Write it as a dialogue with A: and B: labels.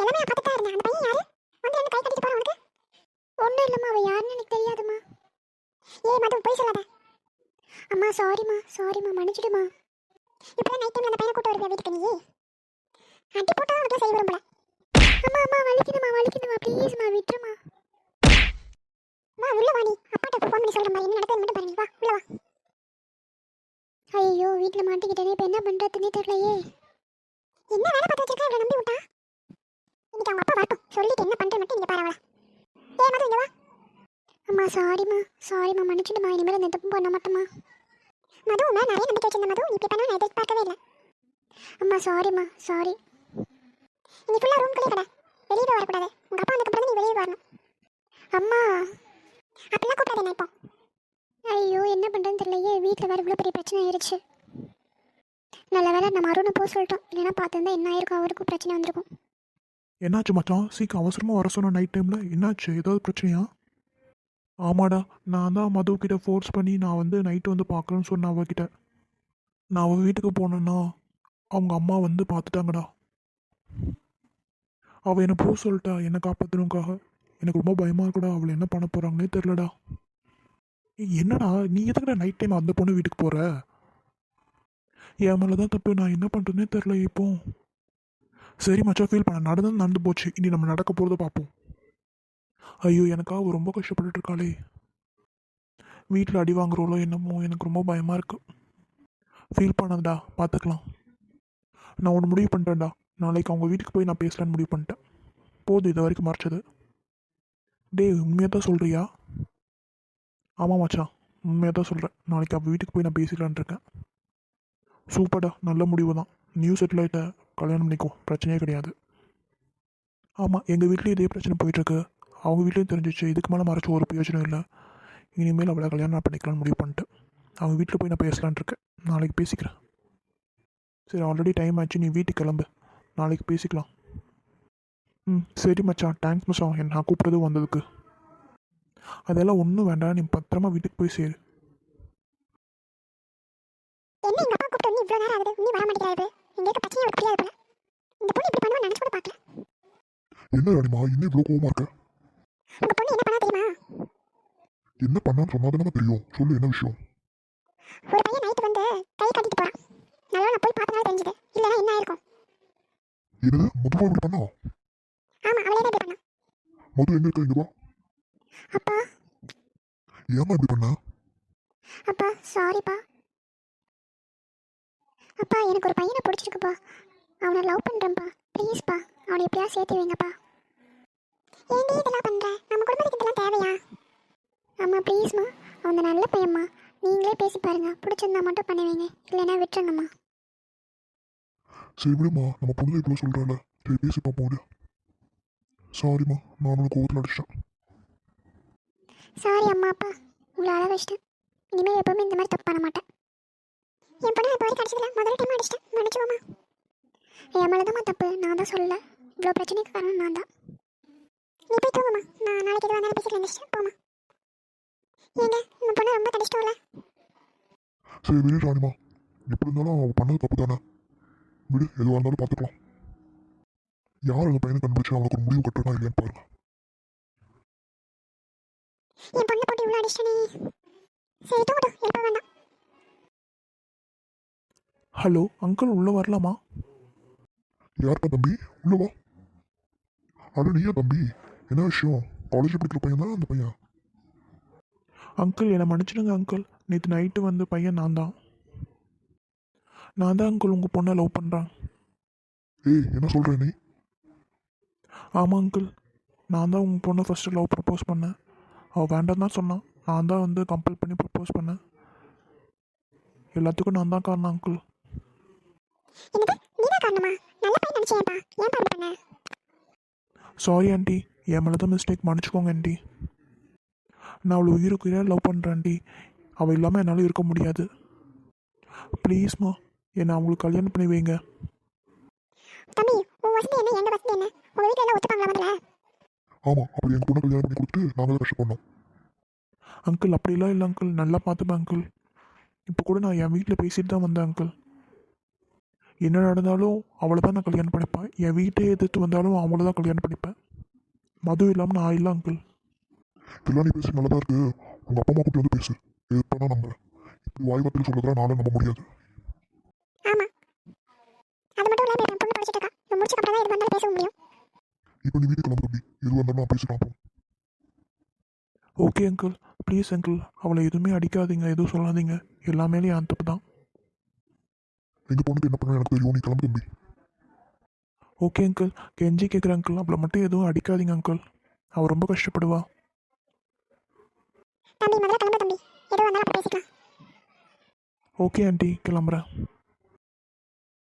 A: எல்லாமே பார்த்துட்டு தான் இருந்தேன் அந்த பையன் யாரு? வந்து ரெண்டு கை கட்டிட்டு போறான் உனக்கு? ஒன்றும் இல்லைம்மா அவள் யாருன்னு எனக்கு தெரியாதும்மா. ஏய் மது போய் சொல்லாத. அம்மா சாரிம்மா சாரிம்மா மன்னிச்சிடுமா இப்போ நைட் டைம்ல அந்த பையனை கூட்டு வருவியா வீட்டுக்கு நீ? அடி போட்டா உனக்கு செய்ய விரும்பல அம்மா அம்மா வலிக்குதுமா வலிக்குதுமா ப்ளீஸ்மா விட்டுருமா அம்மா உள்ள வா நீ. அப்பாட்ட ஃபோன் பண்ணி சொல்றேம்மா என்ன நடக்குது மட்டும் பாருங்க வா உள்ள வா. ஐயோ வீட்டில் மாட்டிக்கிட்டேனே. இப்போ என்ன பண்ணுறதுனே தெரியலையே. என்ன வேலை பார்த்து வச்சிருக்கா? இவ்வளோ நம்பி விட்டா? அவங்க அப்பா வரட்டும். சொல்லிட்டு என்ன பண்ணுறது மட்டும் நீங்கள் பாருங்களா ஏ மது இங்கே வா. அம்மா சாரிம்மா சாரிம்மா மன்னிச்சிடுமா. இனிமேல் இந்த தப்பு பண்ண மாட்டோமா மது உமா நிறைய நம்பிக்கை வச்சிருந்த மது. இப்படி பண்ண நான் எதிர்பார்க்கவே இல்லை. அம்மா சாரிம்மா சாரி நீ ஃபுல்லாக ரூம்குள்ளே கடை. வெளியே வரக்கூடாது. உங்கள் அப்பா வந்ததுக்கு நீ வெளியே வரணும். அம்மா அப்படிலாம் கூப்பிடாது என்ன இப்போ. ஐயோ என்ன பண்ணுறதுன்னு தெரியலையே. வீட்டில் வேறு இவ்வளோ பெரிய பிரச்சனை ஆயிடுச்சு நல்ல வேலை நம்ம அருணை போக சொல்லிட்டோம். இல்லைன்னா பார்த்துருந்தா என்ன ஆயிருக்கும்? அவருக்கும் பிரச்சனை வந்திருக்கும்.
B: என்னாச்சு மச்சான்? சீக்கிரம் அவசரமாக வர சொன்ன நைட் டைமில் என்னாச்சு? ஏதாவது பிரச்சனையா? ஆமாடா நான் தான் மது கிட்ட ஃபோர்ஸ் பண்ணி நான் வந்து நைட்டு வந்து பார்க்குறேன்னு சொன்னேன் அவகிட்ட. நான் அவள் வீட்டுக்கு போனேன்னா அவங்க அம்மா வந்து பார்த்துட்டாங்கடா. அவள் என்னை போ சொல்லிட்டா என்னை காப்பாற்றணுக்காக எனக்கு ரொம்ப பயமாக இருக்குடா அவளை என்ன பண்ண போகிறாங்கன்னே தெரிலடா என்னடா நீ எதுக்குடா நைட் டைம் அந்த பொண்ணு வீட்டுக்கு போகிற என் மேலே தான் தப்பு நான் என்ன பண்ணுறதுனே தெரில இப்போ. சரி மச்சா ஃபீல் பண்ண. நடந்து நடந்து போச்சு. இனி நம்ம நடக்க போகிறத பார்ப்போம். ஐயோ எனக்காக ரொம்ப கஷ்டப்பட்டுட்டு இருக்காளே. வீட்டில் அடி வாங்குறோளோ என்னமோ எனக்கு ரொம்ப பயமாக இருக்குது ஃபீல் பண்ணதுடா பார்த்துக்கலாம் நான் ஒன்று முடிவு பண்ணிட்டேன்டா. நாளைக்கு அவங்க வீட்டுக்கு போய் நான் பேசலான்னு முடிவு பண்ணிட்டேன். போதும் இது வரைக்கும் மறைச்சது. டேய் உண்மையாக தான் சொல்கிறியா ஆமாம் மச்சான். உண்மையாக தான் சொல்கிறேன் நாளைக்கு அவள் வீட்டுக்கு போய் நான் பேசிக்கலான் இருக்கேன். சூப்பர்டா. நல்ல முடிவு தான் நியூ செட்டில் ஆகிட்ட கல்யாணம் பண்ணிக்கோ. பிரச்சனையே கிடையாது. ஆமாம் எங்கள் வீட்லேயும் இதே பிரச்சனை போயிட்டுருக்கு. அவங்க வீட்லேயும் தெரிஞ்சிச்சு. இதுக்கு மேலே மறைச்சி ஒரு பிரயோஜனம் இல்லை. இனிமேல் அவளை கல்யாணம் நான் பண்ணிக்கலாம்னு முடிவு பண்ணிட்டு அவங்க வீட்டில் போய் நான் பேசலான்ட்டு இருக்கேன். நாளைக்கு பேசிக்கிறேன். சரி ஆல்ரெடி டைம் ஆச்சு. நீ வீட்டுக்கு கிளம்பு. நாளைக்கு பேசிக்கலாம். ம் சரி மச்சான். தேங்க்ஸ் மச்சான். என்ன நான் கூப்பிட்டது வந்ததுக்கு. அதெல்லாம் ஒன்றும் வேண்டாம். நீ பத்திரமா வீட்டுக்கு போய் சேரு.
A: என்ன எங்கள் அப்பா கூப்பிட்டு வந்து இவ்வளோ நேரம் ஆகுது? நீ வர மாட்டேங்கிறாரு எங்களுக்கு பிரச்சனை புரியாது போல இந்த பொண்ணு இப்படி பண்ணுவா நினச்சி கூட பார்க்கல
C: என்ன ராணிமா இன்னும் இவ்வளோ கோவமா இருக்க?
A: என்ன பண்ணா தெரியுமா?
C: என்ன பண்ணான்னு சொன்னாதானே தெரியும். சொல்லு என்ன விஷயம்?
A: ஒரு பையன் நைட்டு வந்து கை கட்டிட்டு போகிறான் நல்லா நான் போய் பார்த்தனால தெரிஞ்சுது. இல்லைன்னா என்ன ஆயிருக்கும்?
C: என்னது? மதுவா இப்படி பண்ணா
A: ஆமாம் அவளே தான் பண்ணா.
C: மது எங்க இருக்கா? இங்க வா.
A: அப்பா.
C: ஏமா இப்படி பண்ண?
A: அப்பா சாரிப்பா அப்பா எனக்கு ஒரு பையனை பிடிச்சிருக்குப்பா. அவனை லவ் பண்ணுறேன்ப்பா ப்ளீஸ்ப்பா அவனை எப்படியா சேர்த்து வைங்கப்பா. ஏன்டி இதெல்லாம் பண்ணுற நம்ம குடும்பத்துக்கு இதெல்லாம் தேவையா? அம்மா ப்ளீஸ்மா அவன் நல்ல பையன்மா. நீங்களே பேசி பாருங்க பிடிச்சிருந்தா மட்டும் பண்ணுவீங்க இல்லைன்னா விட்டுருங்கம்மா.
C: சரி விடுமா நம்ம பொண்ணு இவ்வளோ சொல்கிறாள் சரி பேசி பார்ப்போம் சாரிம்மா நான் உனக்கு கோவத்தில் அடிச்சிட்டேன்.
A: சாரி அம்மா அப்பா. உங்களை அழ வச்சிட்டேன். இனிமேல் எப்பவுமே இந்த மாதிரி தப்பு பண்ண மாட்டேன். என் பொண்ணு இப்போ வரைக்கும் அடிச்சதில்ல முதல் டைம் அடிச்சிட்டேன். மன்னிச்சுக்கோமா என் மேலே தான் தப்பு. நான் தான் சொல்லல. இவ்வளோ பிரச்சனைக்கு காரணம் நான் தான். நீ போய் தூங்குமா நான் நாளைக்கு எதுவாக இருந்தாலும் பேசிக்கலாம். நினச்சிட்டு போமா ஏங்க உங்கள் பொண்ணு ரொம்ப தடிச்சிட்டோம்ல.
C: சரி விடு ராணிமா. எப்படி இருந்தாலும் அவள் பண்ணது தப்பு தானே விடு எதுவாக இருந்தாலும் பார்த்துக்கலாம் யார் அந்த பையனை கண்டுபிடிச்சு அவனுக்கு ஒரு முடிவு கட்டுறா இல்லையான்னு பாருங்க.
A: என் பொண்ணை போட்டு இவ்வளோ அடிச்சிட்டனே சரி தூங்கட்டும் எழுப்ப வேண்டாம்
B: ஹலோ அங்கிள் உள்ளே வரலாமா?
C: யார்ப்பா தம்பி? உள்ள வா. அட நீயா தம்பி? என்ன விஷயம்? காலேஜ் படிக்கிற பையன் தான் அந்த பையன்?
B: அங்கிள் என்னை மன்னிச்சிடுங்க அங்கிள் நேற்று நைட்டு வந்து பையன் நான் தான். நான் தான் அங்கிள் உங்கள் பொண்ணை லவ் பண்ணுறேன்
C: ஏய் என்ன சொல்ற நீ?
B: ஆமாம் அங்கிள் நான் தான் உங்கள் பொண்ணை ஃபஸ்ட்டு லவ் ப்ரப்போஸ் பண்ணேன். அவள் வேண்டாம் தான் சொன்னான். நான் தான் வந்து கம்பல் பண்ணி ப்ரப்போஸ் பண்ணேன். எல்லாத்துக்கும் நான் தான் காரணம் அங்கிள்
A: நினச்சேன்ப்பா ஏன்ப்பா இப்படி பண்ண?
B: Sorry aunty. என் மேலே தான் மிஸ்டேக் மன்னிச்சுக்கோங்க ஆண்டி. நான் அவளை உயிருக்கு உயிராக லவ் பண்ணுறேன் ஆண்டி? அவள் இல்லாமல் என்னால் இருக்க முடியாது. ப்ளீஸ்மா என்னை அவங்களுக்கு கல்யாணம் பண்ணி வைங்க.
A: தம்பி உன் வசதி என்ன? எங்க வசதி என்ன? உங்க வீட்டில் எல்லாம் ஒத்துப்பாங்களா முதல்ல?
C: ஆமா அப்படி எங்க பொண்ணை கல்யாணம் பண்ணி கொடுத்துட்டு நாங்க தான் கஷ்டப்படணும்.
B: அங்கிள் அப்படிலாம் இல்லை அங்கிள் நல்லா பார்த்துப்பேன் அங்கிள் இப்போ கூட நான் என் வீட்டில் பேசிட்டு தான் வந்தேன் அங்கிள் என்ன நடந்தாலும் அவளை தான் நான் கல்யாணம் பண்ணிப்பேன். என் வீட்டை எதிர்த்து வந்தாலும் அவளை தான் கல்யாணம் பண்ணிப்பேன். மது இல்லாமல் நான் இல்லை அங்கிள்
C: இதெல்லாம் நீ பேசி நல்லதா இருக்கு. உங்க அப்பா அம்மா கூட்டி வந்து பேசு. எதுனா நம்புறேன் இப்படி வாய் வார்த்தையில் சொல்றதா நானும் நம்ப முடியாது.
A: தான்
C: இப்போ நீ வீட்டுக்கு கிளம்பு தம்பி. எது வந்தாலும் நான் பேசிக்கலாம்
B: ஓகே அங்கிள் ப்ளீஸ் அங்கிள் அவளை எதுவுமே அடிக்காதீங்க. எதுவும் சொல்லாதீங்க. எல்லாமே என் தப்பு தான்.
C: எங்க பொண்ணுக்கு என்ன பண்ணணும் எனக்கு தெரியும். நீ கிளம்பு தம்பி.
B: Okay uncle. கெஞ்சி கேட்குற அங்கிள். அவளை மட்டும் எதுவும் அடிக்காதீங்க அங்கிள். அவள் ரொம்ப கஷ்டப்படுவா. Okay aunty. கிளம்புறேன்.